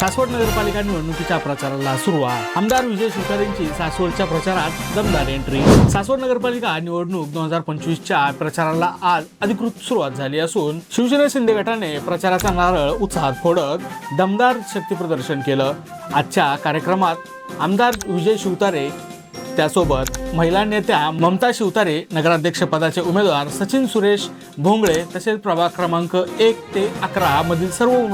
सासवड नगरपालिका निवडणुकीच्या प्रचाराला सुरुवात. आमदार विजय शिवतारेंची सासवडच्या प्रचारात दमदार एंट्री सासवड नगरपालिका निवडणूक दोन हजार पंचवीसच्या प्रचाराला आज अधिकृत सुरुवात झाली असून शिवसेना शिंदे गटाने प्रचाराचा नारळ उत्साहात फोडत दमदार शक्ती प्रदर्शन केलं. आजच्या कार्यक्रमात आमदार विजय शिवतारे त्यासोबत महिला नेत्या ममता शिवतारे नगराध्यक्ष पदाचे उमेदवार सचिन सुरेश भोंगळे तसेच प्रभाग क्रमांक एक ते अकरा मधील सर्व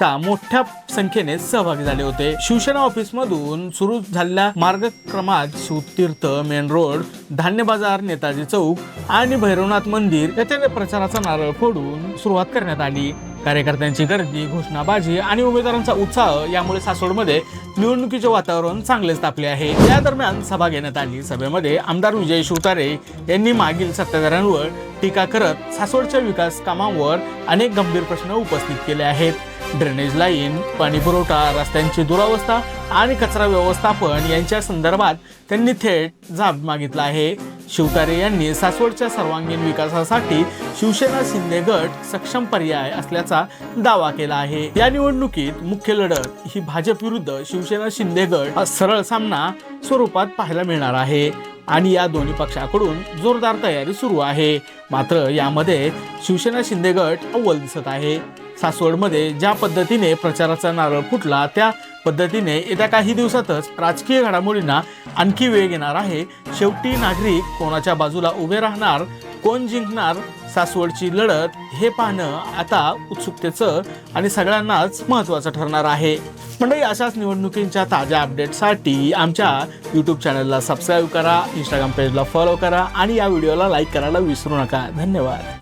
चा मोठ्या संख्येने सहभागी झाले होते. शिवसेना ऑफिस मधून सुरू झालेल्या मार्गक्रमात शिवतीर्थ मेन रोड धान्य बाजार नेताजी चौक आणि भैरवनाथ मंदिर येथे प्रचाराचा नारळ फोडून सुरुवात करण्यात आली. कार्यकर्त्यांची गर्दी घोषणाबाजी आणि उमेदवारांचा उत्साह यामुळे सासवडमध्ये निवडणुकीचे वातावरण चांगलेच तापले आहे. या दरम्यान सभा घेण्यात आली. सभेमध्ये आमदार विजय शिवतारे यांनी मागील सत्ताधाऱ्यांवर टीका करत सासवडच्या विकास कामांवर अनेक गंभीर प्रश्न उपस्थित केले आहेत. ड्रेनेज लाईन पाणी पुरवठा रस्त्यांची दुरावस्था आणि कचरा व्यवस्थापन यांच्या संदर्भात त्यांनी थेट जाब मागितला आहे. शिवतारे यांनी सासवडच्या सर्वांगीण विकासासाठी शिवसेना शिंदे गट सक्षम पर्याय असल्याचा दावा केला आहे. या निवडणुकीत मुख्य लढत ही भाजप विरुद्ध शिवसेना शिंदे गट हा सरळ सामना स्वरूपात पाहायला मिळणार आहे. आणि या दोन्ही पक्षाकडून जोरदार तयारी सुरू आहे. मात्र यामध्ये शिवसेना शिंदे गट अव्वल दिसत आहे. सासवडमध्ये ज्या पद्धतीने प्रचाराचा नारळ फुटला त्या पद्धतीने येत्या काही दिवसातच राजकीय घडामोडींना आणखी वेग येणार आहे. शेवटी नागरिक कोणाच्या बाजूला उभे राहणार कोण जिंकणार सासवडची लढत हे पाहणं आता उत्सुकतेचं आणि सगळ्यांनाच महत्त्वाचं ठरणार आहे. मंडळी अशाच निवडणुकींच्या ताज्या अपडेटसाठी आमच्या यूट्यूब चॅनलला सबस्क्राईब करा इंस्टाग्राम पेजला फॉलो करा आणि या व्हिडिओला लाईक करायला विसरू नका. धन्यवाद.